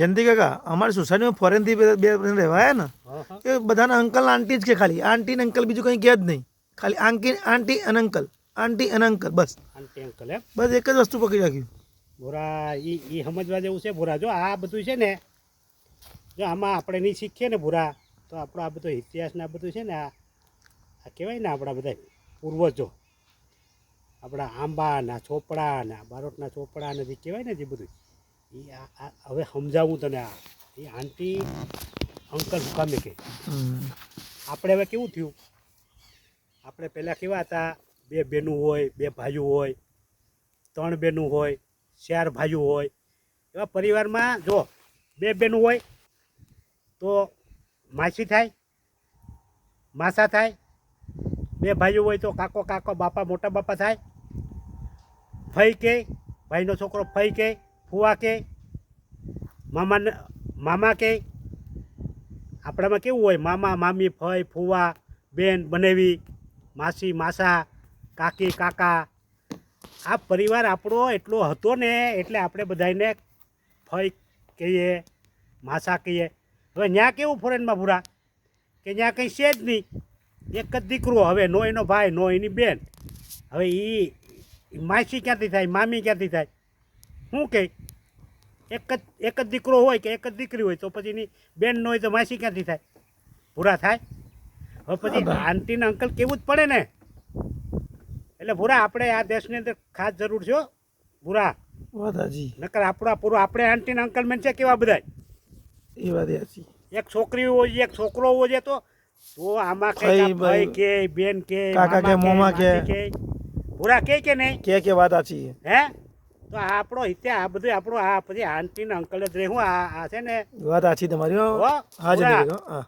જયંતિ કાકા અમારી સોસાયટીમાં ફોરેનથી બે રહેવાયા ને એ બધાના અંકલ આંટી જ કે ખાલી. આંટી ને અંકલ બીજું કંઈ કહે જ નહીં. ખાલી આંકી આંટી અને અંકલ. આંટી અને અંકલ બસ. આંટી અંકલ એમ? બસ એક જ વસ્તુ પકડી રાખ્યું ભૂરા એ એ સમજવા જેવું છે ભોરા. જો આ બધું છે ને જો આમાં આપણે નહીં શીખીએ ને ભૂરા તો આપણો આ બધો ઇતિહાસ ને આ બધું છે ને આ આ કહેવાય ને આપણા બધા પૂર્વજો. આપણા આંબાના ચોપડાના બારોટના ચોપડા ને જે કહેવાય ને જે બધું. એ હવે સમજાવું તને આ. એ આંટી, અંકલ હુકામે કે. આપણે હવે કેવું થયું? આપણે પહેલાં કેવા હતા? બે બેનું હોય, બે ભાઈઓ હોય, ત્રણ બેનું હોય, ચાર ભાઈઓ હોય. એવા પરિવારમાં જો બે બેનું હોય, તો માસી થાય, માસા થાય, બે ભાઈઓ હોય તો કાકો કાકો, બાપા, મોટા બાપા થાય. ફઈ કે, ભાઈનો છોકરો ફઈ કે ફુવા કે મામાને મામા કે, આપણામાં કેવું હોય? મામા, મામી ફઈ ફુવા, બેન, બનેવી, માસી, માસા, કાકી, કાકા. આ પરિવાર આપણો એટલો હતો ને, એટલે આપણે બધાને ફઈ કહીએ, માસા કહીએ. હવે ત્યાં કેવું ફોરેનમાં ભૂરા? કે ત્યાં કંઈ છે જ નહીં. એક જ દીકરો, હવે નો એનો ભાઈ, નો એની બેન. હવે એ માસી ક્યાંથી થાય? મામી ક્યાંથી થાય? શું કહે એક જ એક જ દીકરો હોય કે એક જ દીકરી હોય તો પછી એની બેન ન હોય તો માસી ક્યાંથી થાય? પૂરા થાય? હવે પછી આંટીને અંકલ કેવું જ પડે ને? એટલે ભૂરા આપણે આ દેશની અંદર ખાસ જરૂર છે. ભૂરા. વાત નકર આપણા પૂરો આપણે આંટીને અંકલ મેન છે કેવા બધા એ વાત સાચી. એક છોકરી હોય છે, એક છોકરો હોવો જોઈએ તો તો આમાં કઈ ભાઈ, કે બેન કે કાકા કે, મોમા કે. ભૂરા કે કે નહીં? કે કે વાત સાચી હે? તો આપણો ઇતિહાસ આ બધું આપણો આ પછી આંટી ને અંકલ જ રહેવું આ આ છે ને વાત આછી તમારી હો. હો, હા હા.